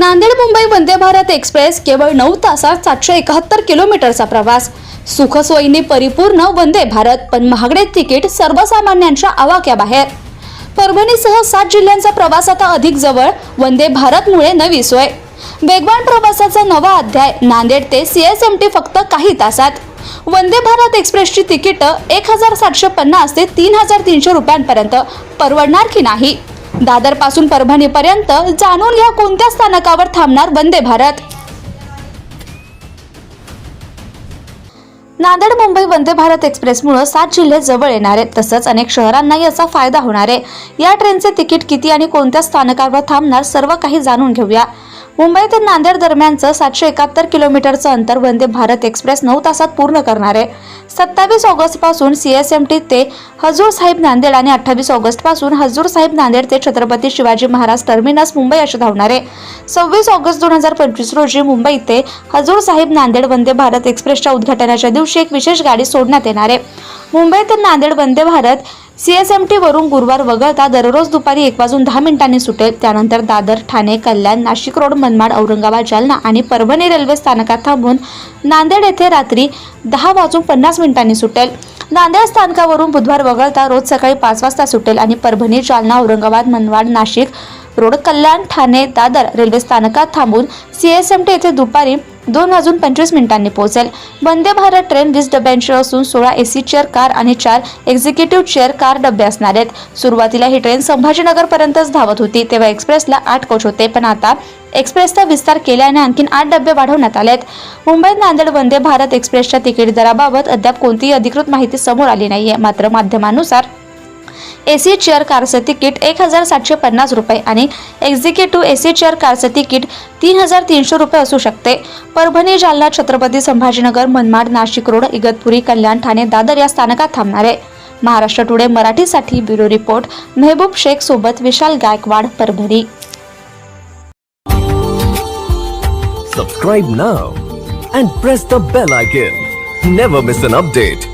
Nanded Mumbai Vande Bharat express केवळ नऊ तासात सातशे एकाहत्तर किलोमीटरचा प्रवास. सुखसोयीने परिपूर्ण वंदे भारत पण महागडे तिकीट सर्वसामान्यांच्या आवाक्याबाहेर. परभणीसह सात जिल्ह्यांचा प्रवास आता अधिक जवळ वंदे भारतमुळे नवी सोय. वेगवान प्रवासाचा नवा अध्याय नांदेड ते सीएसएमटी फक्त काही तासात. वंदे भारत एक्सप्रेसची तिकीटं एक हजार सातशे पन्नास ते तीन हजार तीनशे रुपयांपर्यंत परवडणार की नाही? दादरपासून परभणीपर्यंत जाणून घ्या कोणत्या स्थानकावर थांबणार वंदे भारत. नांदेड मुंबई वंदे भारत एक्सप्रेसमुळे सात जिल्हे जवळ येणार आहेत. तसंच अनेक शहरांनाही याचा फायदा होणार आहे. या ट्रेनचे तिकीट किती आणि कोणत्या स्थानकावर थांबणार सर्व काही जाणून घेऊया. मुंबई ते नांदेड दरम्यानचं सातशे एकाहत्तर किलोमीटरचं अंतर वंदे भारत एक्सप्रेस नऊ तासात पूर्ण करणार आहे. सत्तावीस ऑगस्टपासून सीएसएमटी ते हजूर साहेब नांदेड आणि अठ्ठावीस ऑगस्टपासून हजूर साहेब नांदेड ते छत्रपती शिवाजी महाराज टर्मिनस मुंबई असे धावणार आहे. सव्वीस ऑगस्ट दोन हजार पंचवीस रोजी मुंबई ते हजूर साहेब नांदेड वंदे भारत एक्सप्रेसच्या उद्घाटनाच्या दिवशी एक विशेष गाडी सोडण्यात येणार आहे. मुंबई ते नांदेड वंदे भारत सीएसएमटी वरून गुरुवार वगळता दररोज दुपारी एक वाजून दहा मिनिटांनी सुटेल. त्यानंतर दादर ठाणे कल्याण नाशिक रोड मनमाड औरंगाबाद जालना आणि परभणी रेल्वे स्थानकात थांबून नांदेड येथे रात्री दहा वाजून पन्नास मिनिटांनी सुटेल. नांदेड स्थानकावरून बुधवार वगळता रोज सकाळी पाच वाजता सुटेल आणि परभणी जालना औरंगाबाद मनमाड नाशिक रोड कल्याण ठाणे दादर रेल्वे स्थानकात थांबून सीएसएमटी येथे दुपारी दोन वाजून पंचवीस मिनिटांनी पोहोचेल. वंदे भारत ट्रेन वीस डब्यांची असून सोळा एसी चेअर कार आणि चार एक्झिक्युटिव्ह चेअर कार डबे असणार आहेत. सुरुवातीला ही ट्रेन संभाजीनगरपर्यंतच धावत होती तेव्हा एक्सप्रेसला आठ कोच होते पण आता एक्सप्रेसचा विस्तार केल्याने आणखी आठ डबे वाढवण्यात आले आहेत. मुंबईत नांदेड वंदे भारत एक्सप्रेसच्या तिकीट दराबाबत अद्याप कोणतीही अधिकृत माहिती समोर आली नाहीये मात्र माध्यमानुसार ए सी चेअर कारचं तिकीट एक हजार सातशे पन्नास रुपये आणि एक्झिक्युटिव्ह सी चेअर कारचं तिकीट तीन हजार तीनशे रुपये असू शकते परभणी जालना छत्रपती संभाजीनगर मनमाड नाशिक रोड इगतपुरी कल्याण ठाणे दादर या स्थानकात थांबणार आहे महाराष्ट्र टुडे मराठीसाठी ब्युरो रिपोर्ट मेहबूब शेख सोबत Vishal Gaikwad Parbhani Subscribe now and press the bell icon. Never miss an update.